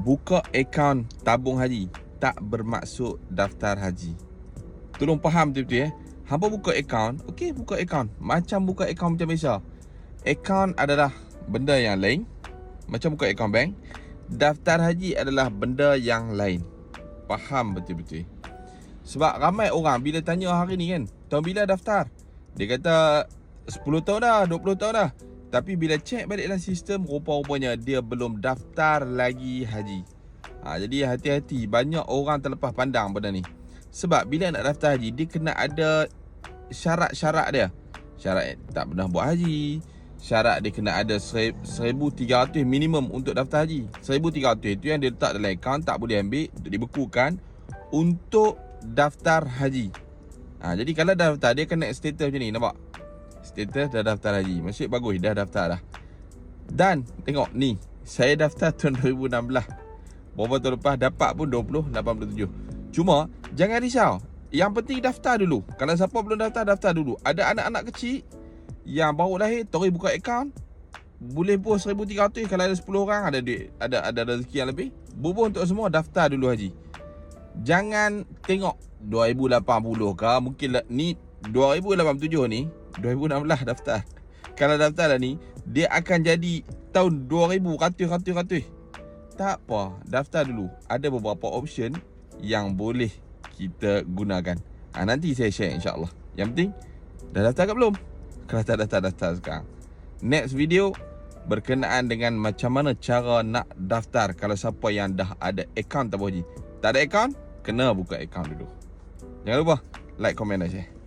buka akaun tabung haji tak bermaksud daftar haji. Tolong faham betul-betul eh. Hampa buka akaun, okey buka akaun. Macam buka akaun macam biasa. Akaun adalah benda yang lain. Macam buka akaun bank. Daftar haji adalah benda yang lain. Faham betul-betul. Sebab ramai orang bila tanya hari ni kan, tahun bila daftar? Dia kata 10 tahun dah, 20 tahun dah. Tapi bila cek balik dalam sistem, rupa-rupanya dia belum daftar lagi haji. Ha, jadi hati-hati, banyak orang terlepas pandang benda ni. Sebab bila nak daftar haji, dia kena ada syarat-syarat dia. Syarat tak pernah buat haji. Syarat dia kena ada 1300 minimum untuk daftar haji. 1300 itu yang dia letak dalam akaun tak boleh ambil untuk dibekukan untuk daftar haji. Ha, jadi kalau daftar dia kena status macam ni nampak. Status dah daftar haji. Maksud bagus dah daftar dah. Dan tengok ni, saya daftar tahun 2016. Beberapa tahun lepas dapat pun 2087. Cuma jangan risau. Yang penting daftar dulu. Kalau siapa belum daftar, daftar dulu. Ada anak-anak kecil yang baru lahir, terus buka akaun. Boleh post 1300 kalau ada 10 orang ada duit, ada ada rezeki yang lebih. Bubuh untuk semua daftar dulu haji. Jangan tengok 2080 ke mungkin ni 2087 ni 2016 daftar. Kalau daftar dah ni dia akan jadi tahun 2000 ratus ratus ratus. Tak apa, daftar dulu. Ada beberapa option yang boleh kita gunakan. Ha, nanti saya share insyaAllah. Yang penting, dah daftar ke belum? Kalau tak daftar, daftar sekarang. Next video, berkenaan dengan macam mana cara nak daftar kalau siapa yang dah ada akaun Tabung Haji. Tak ada akaun, kena buka akaun dulu. Jangan lupa, like, komen dan share.